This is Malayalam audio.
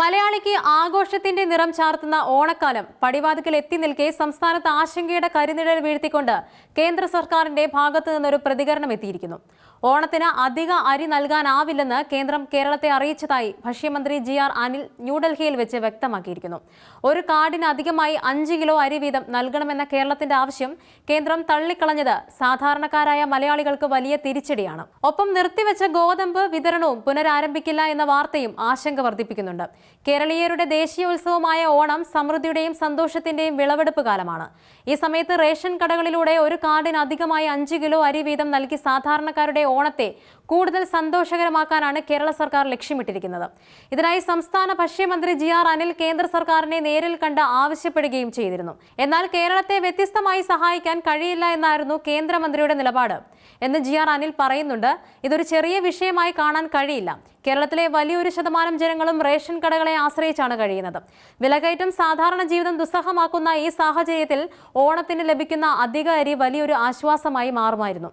മലയാളിക്ക് ആഘോഷത്തിന്റെ നിറം ചാർത്തുന്ന ഓണക്കാലം പടിവാതിക്കൽ എത്തി നിൽക്കെ സംസ്ഥാനത്ത് ആശങ്കയുടെ കരിനിഴൽ വീഴ്ത്തിക്കൊണ്ട് കേന്ദ്ര സർക്കാരിന്റെ ഭാഗത്തു നിന്നൊരു പ്രതികരണം എത്തിയിരിക്കുന്നു. ഓണത്തിന് അധിക അരി നൽകാനാവില്ലെന്ന് കേന്ദ്രം കേരളത്തെ അറിയിച്ചതായി ഭക്ഷ്യമന്ത്രി ജി ആർ അനിൽ ന്യൂഡൽഹിയിൽ വെച്ച് വ്യക്തമാക്കിയിരിക്കുന്നു. ഒരു കാർഡിന് അധികമായി അഞ്ച് കിലോ അരി വീതം നൽകണമെന്ന കേരളത്തിന്റെ ആവശ്യം കേന്ദ്രം തള്ളിക്കളഞ്ഞത് സാധാരണക്കാരായ മലയാളികൾക്ക് വലിയ തിരിച്ചടിയാണ്. ഒപ്പം നിർത്തിവെച്ച ഗോതമ്പ് വിതരണവും പുനരാരംഭിക്കില്ല എന്ന വാർത്തയും ആശങ്ക വർദ്ധിപ്പിക്കുന്നുണ്ട്. കേരളീയരുടെ ദേശീയ ഉത്സവമായ ഓണം സമൃദ്ധിയുടെയും സന്തോഷത്തിന്റെയും വിളവെടുപ്പ് കാലമാണ്. ഈ സമയത്ത് റേഷൻ കടകളിലൂടെ ഒരു കാർഡിന് അധികമായി അഞ്ച് കിലോ അരി വീതം നൽകി സാധാരണക്കാരുടെ ഓണത്തെ കൂടുതൽ സന്തോഷകരമാക്കാനാണ് കേരള സർക്കാർ ലക്ഷ്യമിട്ടിരിക്കുന്നത്. ഇതിനായി സംസ്ഥാന ഭക്ഷ്യമന്ത്രി ജി ആർ അനിൽ കേന്ദ്ര സർക്കാരിനെ നേരിൽ കണ്ട് ആവശ്യപ്പെടുകയും ചെയ്തിരുന്നു. എന്നാൽ കേരളത്തെ വ്യത്യസ്തമായി സഹായിക്കാൻ കഴിയില്ല എന്നായിരുന്നു കേന്ദ്രമന്ത്രിയുടെ നിലപാട്. എന്ന് ജി ആർ അനിൽ പറയുന്നുണ്ട് ഇതൊരു ചെറിയ വിഷയമായി കാണാൻ കഴിയില്ല. കേരളത്തിലെ വലിയൊരു ശതമാനം ജനങ്ങളും റേഷൻ കടകളെ ആശ്രയിച്ചാണ് കഴിയുന്നത്. വിലകയറ്റം സാധാരണ ജീവിതം ദുസ്സഹമാക്കുന്ന ഈ സാഹചര്യത്തിൽ ഓണത്തിന് ലഭിക്കുന്ന അധിക അരി വലിയൊരു ആശ്വാസമായി മാറുമായിരുന്നു.